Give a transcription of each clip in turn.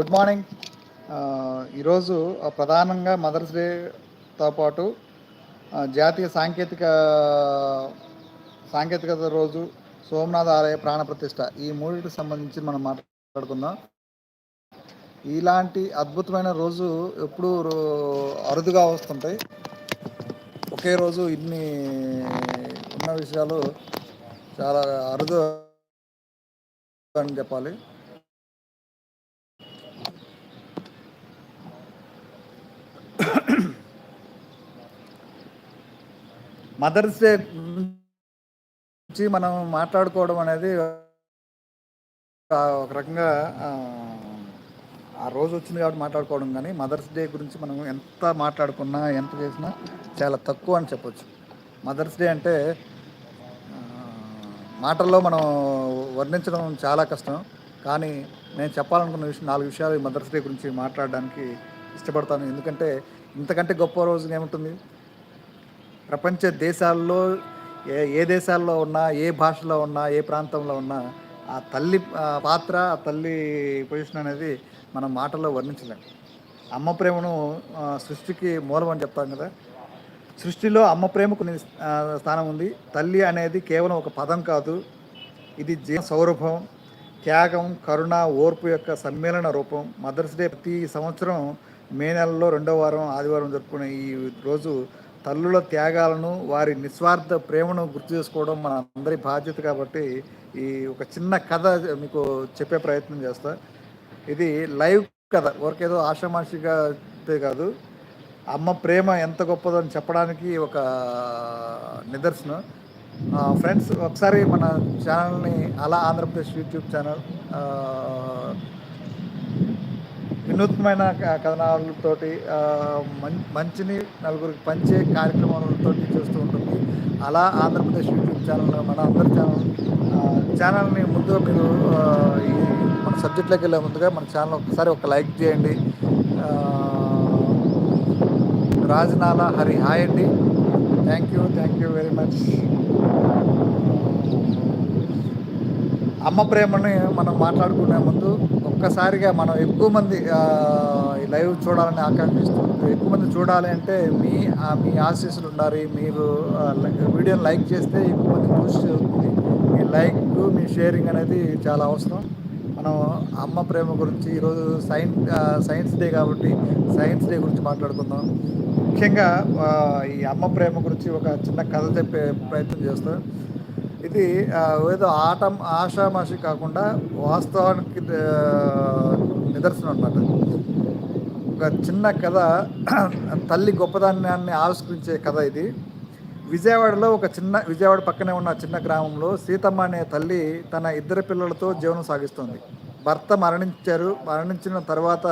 Good morning. ఈరోజు ప్రధానంగా mothers డేతో పాటు జాతీయ సాంకేతిక సాంకేతికత రోజు సోమనాథ ఆలయ ప్రాణ ప్రతిష్ట ఈ మూడింటికి సంబంధించి మనం మాట్లాడుకుందాం. ఇలాంటి అద్భుతమైన రోజు ఎప్పుడూ రో- అరుదుగా వస్తుంటాయి. ఒకే రోజు ఇన్ని ఉన్న విషయాలు చాలా అరుదు అని చెప్పాలి. మదర్స్ డే గురించి మనం మాట్లాడుకోవడం అనేది ఒక రకంగా ఆ, రోజు వచ్చింది కాబట్టి మాట్లాడుకోవడం కానీ మదర్స్ డే గురించి మనం ఎంత మాట్లాడుకున్నా ఎంత చేసినా చాలా తక్కువ అని చెప్పొచ్చు. మదర్స్ డే అంటే మాటల్లో మనం వర్ణించడం చాలా కష్టం. కానీ నేను చెప్పాలనుకున్న విషయం నాలుగు విషయాలు ఈ మదర్స్ డే గురించి మాట్లాడడానికి ఇష్టపడతాను. ఎందుకంటే ఇంతకంటే గొప్ప రోజు ఏముంటుంది? ప్రపంచ దేశాల్లో ఏ ఏ దేశాల్లో ఉన్నా ఏ భాషలో ఉన్నా ఏ ప్రాంతంలో ఉన్నా ఆ తల్లి పాత్ర ఆ తల్లి పొజిషన్ అనేది మనం మాటల్లో వర్ణించలేము అమ్మ ప్రేమను సృష్టికి మూలం అని చెప్తాం కదా. సృష్టిలో అమ్మ ప్రేమకు స్థానం ఉంది. తల్లి అనేది కేవలం ఒక పదం కాదు. ఇది జీవ సౌరభం త్యాగం కరుణ ఓర్పు యొక్క సమ్మేళన రూపం. మదర్స్ డే ప్రతి సంవత్సరం మే నెలలో రెండో వారం ఆదివారం జరుపుకునే ఈ రోజు తల్లుల త్యాగాలను వారి నిస్వార్థ ప్రేమను గుర్తు చేసుకోవడం మన అందరి బాధ్యత కాబట్టి ఈ ఒక చిన్న కథ మీకు చెప్పే ప్రయత్నం చేస్తా. ఇది లైవ్ కథ. ఊరికేదో ఆషామాషిగా కాదు. అమ్మ ప్రేమ ఎంత గొప్పదో అని చెప్పడానికి ఒక నిదర్శనం. ఫ్రెండ్స్ ఒకసారి మన ఛానల్ని అలా ఆంధ్రప్రదేశ్ యూట్యూబ్ ఛానల్ వినూత్నమైన క- కథనాలతోటి మం- మంచిని నలుగురికి పంచే కార్యక్రమాలతో చేస్తూ ఉంటుంది. అలా ఆంధ్రప్రదేశ్ యూట్యూబ్ ఛానల్ మన అందరి ఛానల్ ఛానల్ని ముందుగా మీరు ఈ మన సబ్జెక్ట్లోకి వెళ్ళే ముందుగా మన ఛానల్ ఒకసారి ఒక లైక్ చేయండి. రాజనాల హరి హాయ్ అండి. Thank you thank you very much. అమ్మ ప్రేమని మనం మాట్లాడుకునే ముందు ఒక్కసారిగా మనం ఎక్కువ మంది ఈ లైవ్ చూడాలని ఆకాంక్షిస్తుంది ఎక్కువ మంది చూడాలి అంటే మీ మీ ఆశీస్సులు ఉండాలి. మీరు వీడియోని లైక్ చేస్తే ఎక్కువ మంది చూసి అవుతుంది మీ లైక్ మీ షేరింగ్ అనేది చాలా అవసరం. మనం అమ్మ ప్రేమ గురించి ఈరోజు సైన్స్ సైన్స్ డే కాబట్టి సైన్స్ డే గురించి మాట్లాడుకుందాం. ముఖ్యంగా ఈ అమ్మ ప్రేమ గురించి ఒక చిన్న కథ చెప్పే ప్రయత్నం చేస్తాం. ఇది ఏదో ఆటం ఆషామాషి కాకుండా వాస్తవానికి నిదర్శనం అన్నమాట. ఒక చిన్న కథ తల్లి గొప్పదాన్ని ఆవిష్కరించే కథ ఇది. విజయవాడలో ఒక చిన్న విజయవాడ పక్కనే ఉన్న చిన్న గ్రామంలో సీతమ్మ అనే తల్లి తన ఇద్దరు పిల్లలతో జీవనం సాగిస్తుంది. భర్త మరణించారు. మరణించిన తర్వాత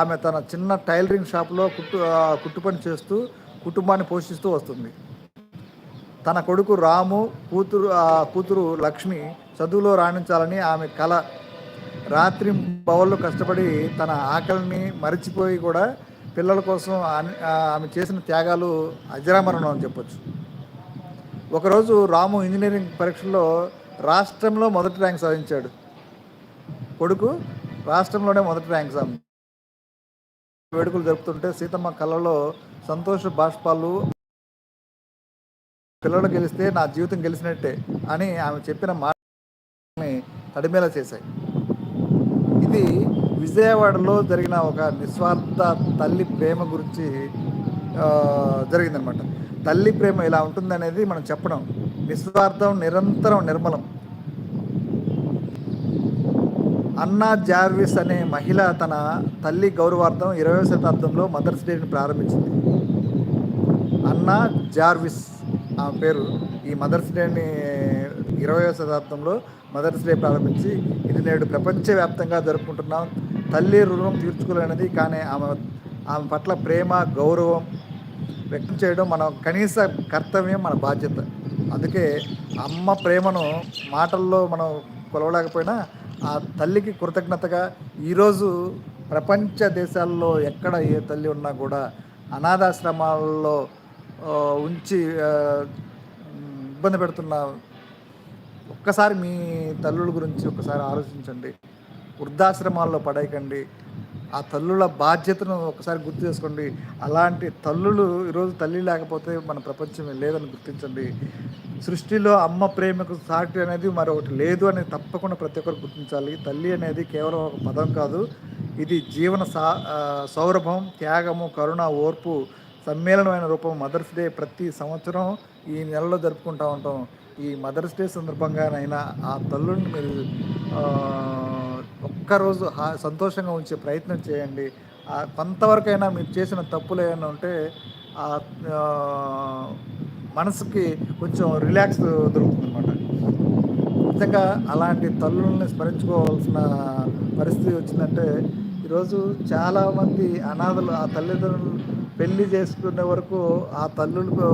ఆమె తన చిన్న టైలరింగ్ షాప్లో కుట్టు కుట్టుపని చేస్తూ కుటుంబాన్ని పోషిస్తూ వస్తుంది. తన కొడుకు రాము కూతురు ఆ కూతురు లక్ష్మి చదువులో రాణించాలని ఆమె కల. రాత్రి బవళ్ళు కష్టపడి తన ఆకలిని మరిచిపోయి కూడా పిల్లల కోసం ఆమె- ఆమె చేసిన త్యాగాలు అజరామరణం అని చెప్పొచ్చు. ఒకరోజు రాము ఇంజనీరింగ్ పరీక్షల్లో రాష్ట్రంలో మొదటి ర్యాంక్ సాధించాడు. కొడుకు రాష్ట్రంలోనే మొదటి ర్యాంక్ సాధించాడు. వేడుకలు జరుపుతుంటే సీతమ్మ కళలో సంతోష బాష్పాలు పిల్లలు గెలిస్తే నా జీవితం గెలిచినట్టే అని ఆమె చెప్పిన మాటని తడిమేలా చేశాయి. ఇది విజయవాడలో జరిగిన ఒక నిస్వార్థ తల్లి ప్రేమ గురించి జరిగిందనమాట తల్లి ప్రేమ ఇలా ఉంటుందనేది మనం చెప్పడం నిస్వార్థం నిరంతరం నిర్మలం. అన్నా జార్విస్ అనే మహిళ తన తల్లి గౌరవార్థం ఇరవై శతాబ్దంలో మదర్స్ డేని ప్రారంభించింది. అన్నా జార్విస్ ఆ పేరు ఈ మదర్స్ డేని ఇరవయో శతాబ్దంలో మదర్స్ డే ప్రారంభించి ఇది నేడు ప్రపంచవ్యాప్తంగా జరుపుకుంటున్నాం. తల్లి రుణం తీర్చుకోలేనిది కానీ ఆమె ఆమె పట్ల ప్రేమ గౌరవం వ్యక్తం చేయడం మన కనీస కర్తవ్యం మన బాధ్యత. అందుకే అమ్మ ప్రేమను మాటల్లో మనం కొలవలేకపోయినా ఆ తల్లికి కృతజ్ఞతగా ఈరోజు ప్రపంచ దేశాల్లో ఎక్కడ ఏ తల్లి ఉన్నా కూడా అనాథాశ్రమాల్లో ఉంచి ఇబ్బంది పెడుతున్న ఒక్కసారి మీ తల్లుల గురించి ఒకసారి ఆలోచించండి. వృద్ధాశ్రమాల్లో పడేయకండి. ఆ తల్లుల బాధ్యతను ఒకసారి గుర్తు చేసుకోండి. అలాంటి తల్లులు ఈరోజు తల్లి లేకపోతే మన ప్రపంచం లేదని గుర్తించండి. సృష్టిలో అమ్మ ప్రేమకు సాటి అనేది మరొకటి లేదు అనేది తప్పకుండా ప్రతి ఒక్కరు గుర్తించాలి. తల్లి అనేది కేవలం ఒక పదం కాదు. ఇది జీవన సా సౌరభం త్యాగము కరుణ ఓర్పు సమ్మేళనమైన రూపం మదర్స్ డే ప్రతి సంవత్సరం ఈ నెలలో జరుపుకుంటూ ఉంటాం. ఈ మదర్స్ డే సందర్భంగానైనా ఆ తల్లుని మీరు ఒక్కరోజు సంతోషంగా ఉంచే ప్రయత్నం చేయండి. కొంతవరకైనా మీరు చేసిన తప్పులు ఏమైనా ఉంటే ఆ ఆ, మనసుకి కొంచెం రిలాక్స్ దొరుకుతుంది అనమాట నిజంగా అలాంటి తల్లుల్ని స్మరించుకోవాల్సిన పరిస్థితి వచ్చిందంటే ఈరోజు చాలామంది అనాథలు ఆ తల్లిదండ్రులు పెళ్ళి చేసుకునే వరకు ఆ తల్లులకు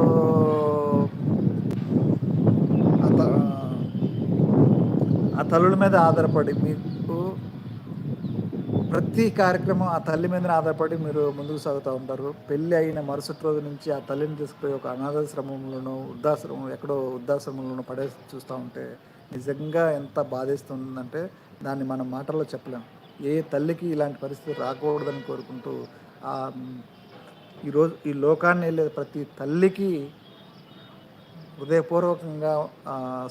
ఆ తల్లుల మీద ఆధారపడి మీకు ప్రతి కార్యక్రమం ఆ తల్లి మీద ఆధారపడి మీరు ముందుకు సాగుతూ ఉంటారు. పెళ్ళి అయిన మరుసటి రోజు నుంచి ఆ తల్లిని తీసుకుపోయి ఒక అనాథాశ్రమంలోనూ వృద్ధాశ్రమం ఎక్కడో వృద్ధాశ్రమంలోనూ పడేసి చూస్తూ ఉంటే నిజంగా ఎంత బాధిస్తుందంటే దాన్ని మనం మాటల్లో చెప్పలేం. ఏ తల్లికి ఇలాంటి పరిస్థితి రాకూడదని కోరుకుంటూ ఆ ఈరోజు ఈ లోకాన్ని వెళ్ళే ప్రతి తల్లికి హృదయపూర్వకంగా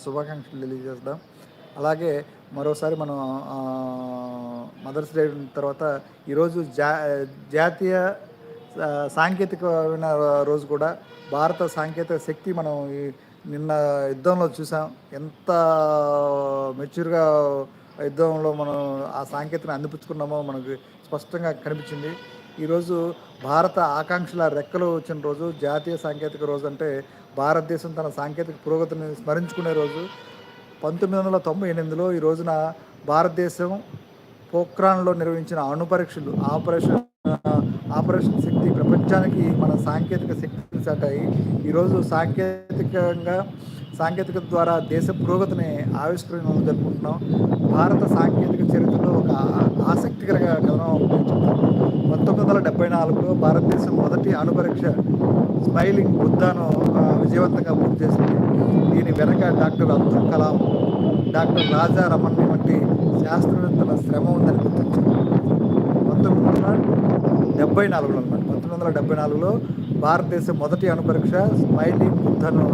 శుభాకాంక్షలు తెలియజేద్దాం అలాగే మరోసారి మనం మదర్స్ డే తర్వాత ఈరోజు జా జాతీయ సాంకేతికమైన రోజు కూడా భారత సాంకేతిక శక్తి మనం నిన్న యుద్ధంలో చూసాం. ఎంత మెచ్యూర్గా యుద్ధంలో మనం ఆ సాంకేతికను అందిపుచ్చుకున్నామో మనకు స్పష్టంగా కనిపించింది. ఈరోజు భారత ఆకాంక్షల రెక్కలు వచ్చిన రోజు జాతీయ సాంకేతిక రోజు అంటే భారతదేశం తన సాంకేతిక పురోగతిని స్మరించుకునే రోజు. పంతొమ్మిది వందల తొంభై ఎనిమిదిలో ఈ రోజున భారతదేశం పోఖ్రాన్లో నిర్వహించిన అణు పరీక్షలు ఆపరేషన్ ఆపరేషన్ శక్తి ప్రపంచానికి మన సాంకేతిక శక్తిని చాటాయి. ఈరోజు సాంకేతికంగా సాంకేతికత ద్వారా దేశ పురోగతిని ఆవిష్కరణ జరుపుకుంటున్నాం. భారత సాంకేతిక చరిత్రలో ఒక ఆసక్తికర కథనం ఒకటి పంతొమ్మిది వందల డెబ్బై నాలుగులో భారతదేశం మొదటి అణుపరీక్ష స్మైలింగ్ బుద్ధాను విజయవంతంగా పూర్తి చేసింది. దీని వెనక డాక్టర్ అబ్దుల్ కలాం డాక్టర్ రాజా రమణ్ వంటి శాస్త్రవేత్తల శ్రమ ఉందని గుర్తించారు పంతొమ్మిది వందల డెబ్బై నాలుగులో అనమాట. పంతొమ్మిది వందల డెబ్బై నాలుగులో భారతదేశం మొదటి అణుపరీక్ష స్మైలింగ్ బుద్ధను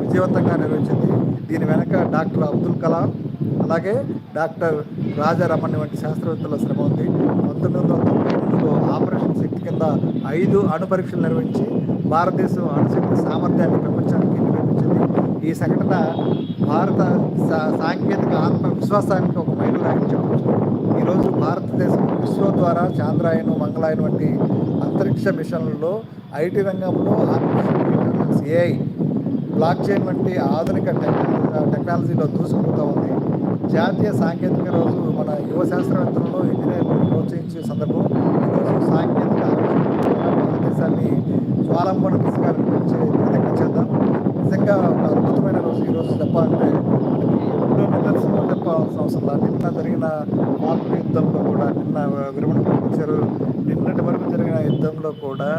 విజయవంతంగా నిర్వహించింది. దీని వెనక డాక్టర్ అబ్దుల్ కలాం అలాగే డాక్టర్ రాజారమణి వంటి శాస్త్రవేత్తల శ్రమ ఉంది. పంతొమ్మిది వందల తొంభై ఎనిమిదిలో ఆపరేషన్ శక్తి కింద ఐదు అణు పరీక్షలు నిర్వహించి భారతదేశం అణుశక్తి సామర్థ్యాన్ని ప్రపంచానికి నిరూపించింది ఈ సంఘటన భారత సా- సాంకేతిక ఆత్మ విశ్వాసానికి ఒక మైలు రాగించవచ్చు ఈరోజు భారతదేశం ఇస్రో ద్వారా చాంద్రాయన్ మంగళాయన్ వంటి అంతరిక్ష మిషన్లలో ఐటీ రంగంలో artificial intelligence AI blockchain వంటి ఆధునిక టెక్నాలజీలో దూసుకుపోతూ ఉంది. జాతీయ సాంకేతిక రోజు మన యువ శాస్త్రవేత్తలను ఇంజనీర్లు ప్రోత్సహించే సందర్భం ఈరోజు సాంకేతిక భారతదేశాన్ని స్వాలంబన దిశగా నడిపించే చేద్దాం. నిజంగా ఒక అద్భుతమైన రోజు ఈరోజు చెప్పాలంటే మనకి ఎప్పుడో నిదర్శనం చెప్పాల్సిన అవసరం లేదు నిన్న జరిగిన పాక్ యుద్ధంలో కూడా నిన్న విరమణ ప్రకటించారు నిన్నటి వరకు జరిగిన యుద్ధంలో కూడా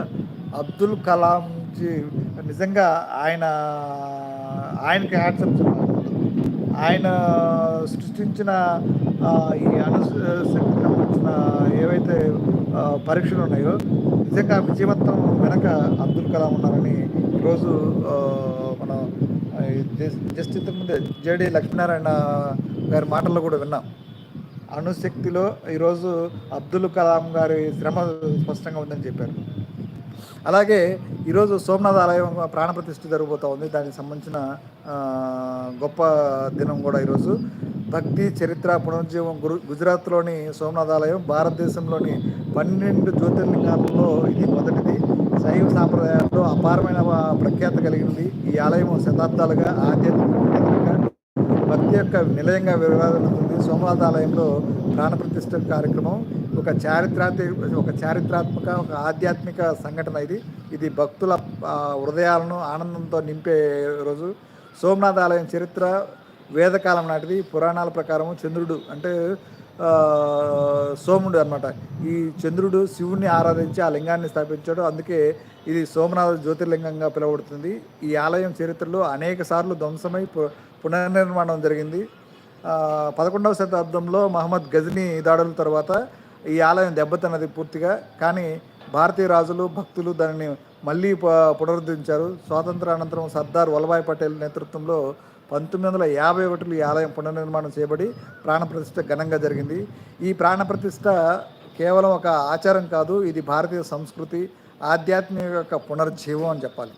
అబ్దుల్ కలాం నిజంగా ఆయన ఆయనకి హ్యాట్సప్ ఆయన సృష్టించిన ఈ అణుశక్తి సంబంధించిన ఏవైతే పరీక్షలు ఉన్నాయో నిజంగా విజయవంతం వెనక అబ్దుల్ కలాం ఉన్నారని ఈరోజు మనం జస్ట్ ఇంతకుముందే జేడి లక్ష్మీనారాయణ గారి మాటల్లో కూడా విన్నాం. అణుశక్తిలో ఈరోజు అబ్దుల్ కలాం గారి శ్రమ స్పష్టంగా ఉందని చెప్పారు. అలాగే ఈరోజు సోమనాథ్ ఆలయం ప్రాణప్రతిష్ఠ జరగబోతూ ఉంది. దానికి సంబంధించిన గొప్ప దినం కూడా ఈరోజు. భక్తి చరిత్ర పునరుజ్జీవం గురు గుజరాత్లోని సోమనాథ్ ఆలయం భారతదేశంలోని పన్నెండు జ్యోతిర్లింగాలలో ఇది మొదటిది. శైవ సాంప్రదాయాల్లో అపారమైన ప్రఖ్యాత కలిగింది ఈ ఆలయం శతాబ్దాలుగా ఆధ్యాత్మిక భక్తి యొక్క నిలయంగా విరాజిల్లుతుంది సోమనాథ ఆలయంలో ప్రాణప్రతిష్ఠ కార్యక్రమం. ఒక చారిత్రాత్మక ఒక చారిత్రాత్మక ఒక ఆధ్యాత్మిక సంఘటన ఇది. ఇది భక్తుల హృదయాలను ఆనందంతో నింపే రోజు. సోమనాథ ఆలయం చరిత్ర వేదకాలం నాటిది. పురాణాల ప్రకారం చంద్రుడు అంటే సోముడు అన్నమాట. ఈ చంద్రుడు శివుణ్ణి ఆరాధించి ఆ లింగాన్ని స్థాపించాడు. అందుకే ఇది సోమనాథ జ్యోతిర్లింగంగా పిలువబడుతుంది. ఈ ఆలయం చరిత్రలో అనేక సార్లు ధ్వంసమై పునర్నిర్మాణం జరిగింది. పదకొండవ శతాబ్దంలో మహమ్మద్ గజనీ దాడుల తర్వాత ఈ ఆలయం దెబ్బతిన్నది పూర్తిగా. కానీ భారతీయ రాజులు భక్తులు దానిని మళ్ళీ ప- పునరుద్ధరించారు. స్వాతంత్రానంతరం సర్దార్ వల్లభాయ్ పటేల్ నేతృత్వంలో పంతొమ్మిది వందల యాభై ఒకటిలో ఈ ఆలయం పునర్నిర్మాణం చేయబడి ప్రాణప్రతిష్ఠ ఘనంగా జరిగింది. ఈ ప్రాణప్రతిష్ఠ కేవలం ఒక ఆచారం కాదు ఇది భారతీయ సంస్కృతి ఆధ్యాత్మిక యొక్క పునర్జీవం అని చెప్పాలి.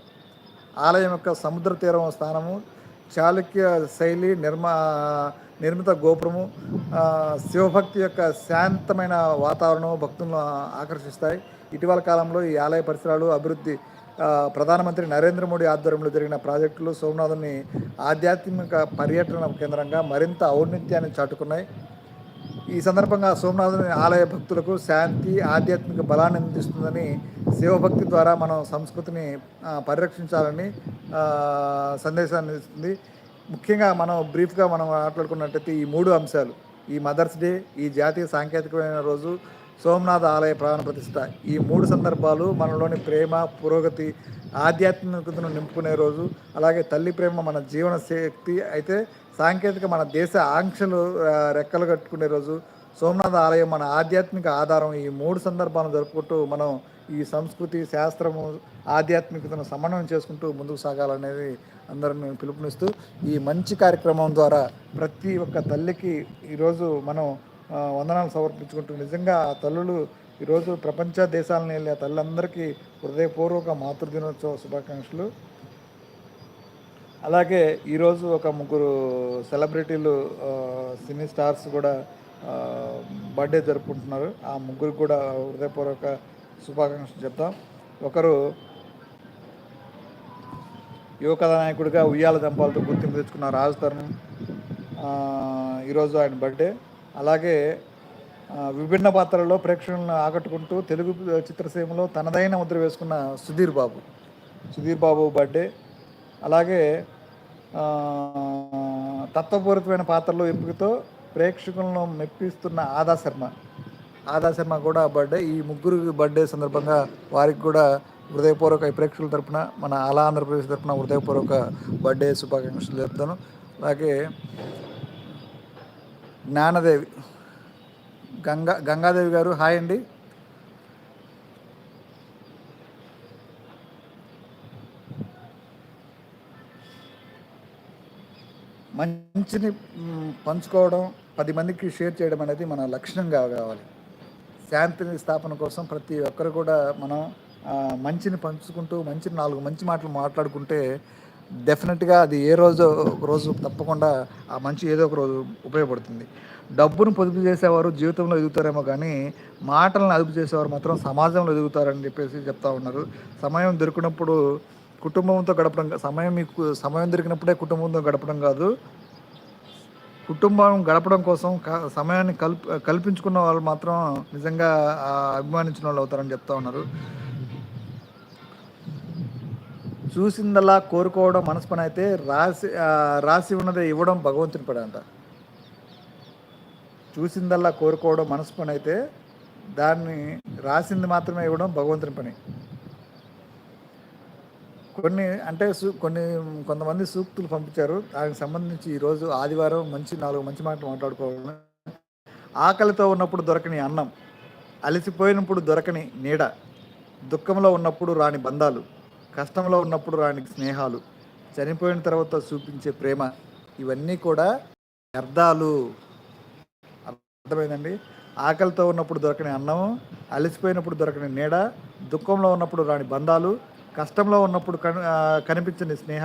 ఆలయం యొక్క సముద్ర తీరం స్థానము చాళుక్య శైలి నిర్మా నిర్మిత గోపురము శివభక్తి యొక్క శాంతమైన వాతావరణం భక్తులను ఆకర్షిస్తాయి. ఇటీవల కాలంలో ఈ ఆలయ పరిసరాలు అభివృద్ధి ప్రధానమంత్రి నరేంద్ర మోడీ ఆధ్వర్యంలో జరిగిన ప్రాజెక్టులు సోమనాథుని ఆధ్యాత్మిక పర్యటన కేంద్రంగా మరింత ఔన్నత్యాన్ని చాటుకున్నాయి. ఈ సందర్భంగా సోమనాథుని ఆలయ భక్తులకు శాంతి ఆధ్యాత్మిక బలాన్ని అందిస్తుందని శివభక్తి ద్వారా మనం సంస్కృతిని పరిరక్షించాలని సందేశాన్ని ఇస్తుంది ముఖ్యంగా మనం బ్రీఫ్గా మనం మాట్లాడుకున్నట్టయితే ఈ మూడు అంశాలు. ఈ మదర్స్ డే ఈ జాతీయ సాంకేతికమైన రోజు సోమనాథ ఆలయ ప్రాణ ప్రతిష్ట. ఈ మూడు సందర్భాలు మనలోని ప్రేమ పురోగతి ఆధ్యాత్మికతను నింపుకునే రోజు. అలాగే తల్లి ప్రేమ మన జీవన శక్తి అయితే సాంకేతిక మన దేశ ఆంక్షలు రెక్కలు కట్టుకునే రోజు. సోమనాథ ఆలయం మన ఆధ్యాత్మిక ఆధారం. ఈ మూడు సందర్భాలను జరుపుకుంటూ మనం ఈ సంస్కృతి శాస్త్రము ఆధ్యాత్మికతను సమన్వయం చేసుకుంటూ ముందుకు సాగాలనేది అందరం మేము పిలుపునిస్తూ ఈ మంచి కార్యక్రమం ద్వారా ప్రతి ఒక్క తల్లికి ఈరోజు మనం వందనాలు సమర్పించుకుంటూ నిజంగా ఆ తల్లులు ఈరోజు ప్రపంచ దేశాలను వెళ్ళే ఆ తల్లందరికీ హృదయపూర్వక మాతృదినోత్సవ శుభాకాంక్షలు. అలాగే ఈరోజు ఒక ముగ్గురు సెలబ్రిటీలు సినీ స్టార్స్ కూడా బర్త్డే జరుపుకుంటున్నారు. ఆ ముగ్గురు కూడా హృదయపూర్వక శుభాకాంక్షలు చెప్తాం. ఒకరు యువ కథానాయకుడిగా ఉయ్యాల దంపాలతో గుర్తింపు తెచ్చుకున్న రాజు తరుణ్ ఈరోజు ఆయన బర్త్డే అలాగే విభిన్న పాత్రల్లో ప్రేక్షకులను ఆకట్టుకుంటూ తెలుగు చిత్రసీమలో తనదైన ముద్ర వేసుకున్న సుధీర్ బాబు. సుధీర్ బాబు బర్త్డే అలాగే తత్వపూరితమైన పాత్రలో ఎంపికతో ప్రేక్షకులను మెప్పిస్తున్న ఆదా శర్మ. ఆదా శర్మ కూడా బర్త్డే. ఈ ముగ్గురు బర్త్డే సందర్భంగా వారికి కూడా హృదయపూర్వక ప్రేక్షకుల తరపున మన అలా ఆంధ్రప్రదేశ్ తరపున హృదయపూర్వక బర్త్డే శుభాకాంక్షలు చెప్తాను. అలాగే జ్ఞానదేవి గంగా గంగాదేవి గారు హాయ్ అండి. మంచిని పంచుకోవడం పది మందికి షేర్ చేయడం అనేది మన లక్షణంగా కావాలి. శాంతిని స్థాపన కోసం ప్రతి ఒక్కరు కూడా మనం మంచిని పంచుకుంటూ మంచి నాలుగు మంచి మాటలు మాట్లాడుకుంటే డెఫినెట్గా అది ఏ రోజు ఒక రోజు తప్పకుండా ఆ మంచి ఏదో ఒక రోజు ఉపయోగపడుతుంది. డబ్బును పొదుపు చేసేవారు జీవితంలో ఎదుగుతారేమో కానీ మాటలను అదుపు చేసేవారు మాత్రం సమాజంలో ఎదుగుతారని చెప్పేసి చెప్తా ఉన్నారు. సమయం దొరికినప్పుడు కుటుంబంతో గడపడం సమయం మీకు సమయం దొరికినప్పుడే కుటుంబంతో గడపడం కాదు కుటుంబం గడపడం కోసం క- సమయాన్ని కల్ప కల్పించుకున్న వాళ్ళు మాత్రం నిజంగా అభిమానించిన వాళ్ళు అవుతారని చెప్తా ఉన్నారు. చూసిందల్లా కోరుకోవడం మనసు పని అయితే రాసి రాసి ఉన్నది ఇవ్వడం భగవంతుని పని అంట. చూసిందల్లా కోరుకోవడం మనసు పని అయితే దాన్ని రాసింది మాత్రమే ఇవ్వడం భగవంతుని పని. కొన్ని అంటే కొన్ని కొంతమంది సూక్తులు పంపించారు. దానికి సంబంధించి ఈరోజు ఆదివారం మంచి నాలుగు మంచి మాటలు మాట్లాడుకోవాలి ఆకలితో ఉన్నప్పుడు దొరకని అన్నం అలసిపోయినప్పుడు దొరకని నీడ దుఃఖంలో ఉన్నప్పుడు రాని బంధాలు కష్టంలో ఉన్నప్పుడు రాని స్నేహాలు చనిపోయిన తర్వాత చూపించే ప్రేమ ఇవన్నీ కూడా వ్యర్థాలు. అర్థమైందండి? ఆకలితో ఉన్నప్పుడు దొరకని అన్నం అలసిపోయినప్పుడు దొరకని నీడ దుఃఖంలో ఉన్నప్పుడు రాని బంధాలు కష్టంలో ఉన్నప్పుడు కన్- ఆ, కనిపించని స్నేహాలు